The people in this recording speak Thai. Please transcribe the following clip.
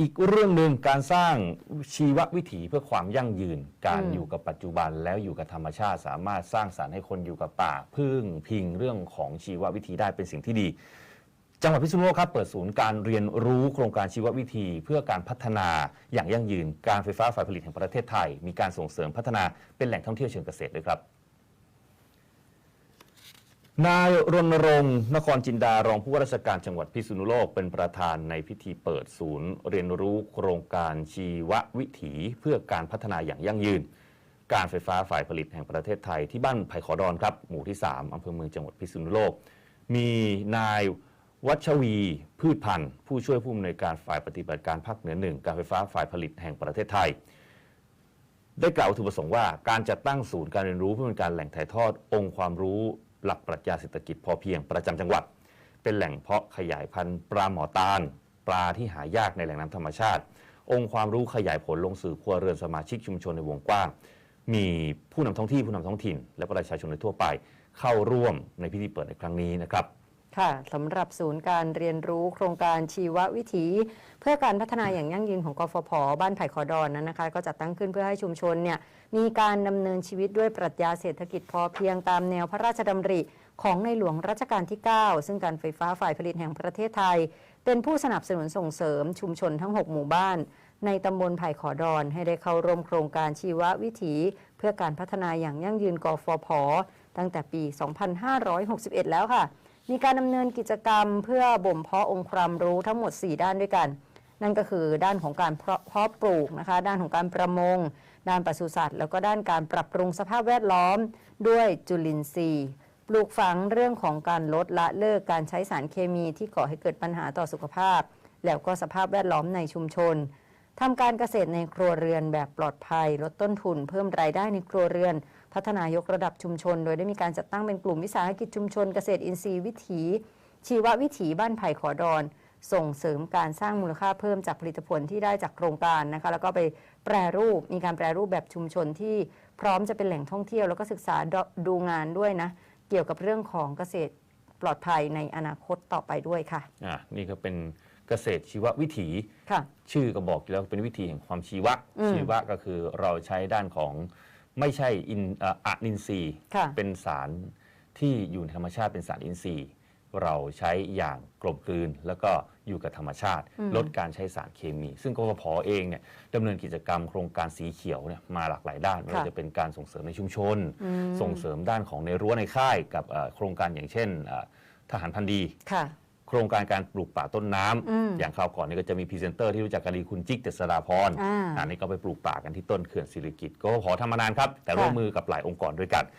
อีกเรื่องหนึ่งการสร้างชีววิถีเพื่อความยั่งยืน การอืม อยู่กับปัจจุบันแล้วอยู่กับธรรมชาติ สามารถสร้างสรรค์ให้คนอยู่กับป่าพึ่งพิงเรื่องของชีววิถีได้เป็นสิ่งที่ดี จังหวัดพิษณุโลกครับเปิดศูนย์การเรียนรู้โครงการชีววิธี เพื่อการพัฒนาอย่างยั่งยืน การไฟฟ้าฝ่ายผลิตแห่งประเทศไทย มีการส่งเสริมพัฒนาเป็นแหล่งท่องเที่ยวเชิงเกษตรด้วยครับ นายรณรงค์นครจินดารองผู้ว่าราชการจังหวัดพิษณุโลกเป็นประธานในพิธีเปิดศูนย์ เรียนรู้โครงการชีววิถีเพื่อการพัฒนาอย่างยั่งยืน การไฟฟ้าฝ่ายผลิตแห่งประเทศไทยที่บ้านไผ่ขอดอนครับ หมู่ที่ 3อำเภอเมืองจังหวัดพิษณุโลก มีนายวัชวีพืชพันธ์ ผู้ช่วยผู้อำนวยการฝ่ายปฏิบัติการภาคเหนือหนึ่งการไฟฟ้าฝ่ายผลิตแห่งประเทศไทยได้กล่าววัตถุประสงค์ว่าการจัดตั้งศูนย์การเรียนรู้เพื่อเป็นการแหล่งถ่ายทอดองค์ความรู้ หลักปรัชญาเศรษฐกิจพอเพียงประจำจังหวัด เป็นแหล่งเพาะขยายพันธุ์ปลาหมอตาล ปลาที่หายากในแหล่งน้ำธรรมชาติ องค์ความรู้ขยายผลลงสู่ครัวเรือนสมาชิกชุมชนในวงกว้าง มีผู้นำท้องที่ผู้นำท้องถิ่น และประชาชนในทั่วไป เข้าร่วมในพิธีเปิดในครั้งนี้นะครับ ค่ะสำหรับศูนย์การเรียนรู้โครงการชีววิถี เพื่อการพัฒนาอย่างยั่งยืนของกฟผ บ้านไผ่ขอดอนนั้นนะคะ ก็จัดตั้งขึ้นเพื่อให้ชุมชนเนี่ยมีการดำเนินชีวิตด้วยปรัชญาเศรษฐกิจพอเพียงตามแนวพระราชดำริของในหลวงรัชกาลที่ 9 ซึ่งการไฟฟ้าฝ่ายผลิตแห่งประเทศไทย เป็นผู้สนับสนุนส่งเสริมชุมชนทั้ง 6 หมู่บ้าน ในตำบลไผ่ขอดอนให้ได้เข้าร่วมโครงการชีววิถี เพื่อการพัฒนาอย่างยั่งยืนกฟผ ตั้งแต่ปี 2561 แล้วค่ะ มีการดำเนินกิจกรรมเพื่อบ่มเพาะองค์ความรู้ทั้งหมด 4 ด้านด้วยกัน นั่นก็คือด้านของการเพาะะปลูกนะคะ ด้านของการประมง ด้านปศุสัตว์ แล้วก็ด้านการปรับปรุงสภาพแวดล้อม ด้วยจุลินทรีย์ ปลูกฝังเรื่องของการลดละเลิกการใช้สารเคมีที่ก่อให้เกิดปัญหาต่อสุขภาพ แล้วก็สภาพแวดล้อมในชุมชนทำการเกษตรในครัวเรือนแบบปลอดภัย ลดต้นทุน เพิ่มรายได้ในครัวเรือน พัฒนายกระดับชุมชน โดยได้มีการจัดตั้งเป็นกลุ่มวิสาหกิจชุมชนเกษตรอินทรีย์วิถี ชีววิถีบ้านไผ่ขอดอน ส่งเสริมการสร้างมูลค่าเพิ่มจากผลิตผลที่ได้จากโครงการนะคะแล้วก็ไปแปรรูปมีการแปรรูปแบบชุมชนที่พร้อมจะเป็นแหล่งท่องเที่ยวแล้วก็ศึกษาดดูงานด้วยนะเกี่ยวกับเรื่องของเกษตรปลอดภัยในอนาคตต่อไปด้วยค่ะอะนี่ก็เป็นเกษตรชีววิถีค่ะชื่อก็บอกอยู่แล้วเป็นวิธีแห่งความชีวะอืมชีวะก็คือเราใช้ด้านของ ไม่ใช่อินเอ่ออะนินทรีย์ค่ะเป็นสารที่อยู่ในธรรมชาติเป็นสารอินทรีย์ เราใช้อย่างกลมกลืน แล้วก็อยู่กับธรรมชาติอืมลดการใช้สารเคมี ซึ่งกฟผเองเนี่ยดำเนินกิจกรรมโครงการสีเขียวเนี่ยมาหลากหลายด้านไม่ว่าจะเป็นการส่งเสริมในชุมชนอืมส่งเสริมด้านของในรั้วในค่าย กับเอ่อโครงการอย่างเช่นเอ่อทหารพันธุ์ดีค่ะ โครงการการปลูกป่าต้นน้ำอืมอย่างคราวก่อนนี่ก็จะมีพรีเซนเตอร์ที่รู้จักกันดีคุณจิ๊กเจษฎาพรอ่า อันนี้ก็ไปปลูกป่ากันที่ต้นเขื่อนสิริกิตก็ขอทำมานานครับ แต่ร่วมมือกับหลายองค์กรด้วยกัน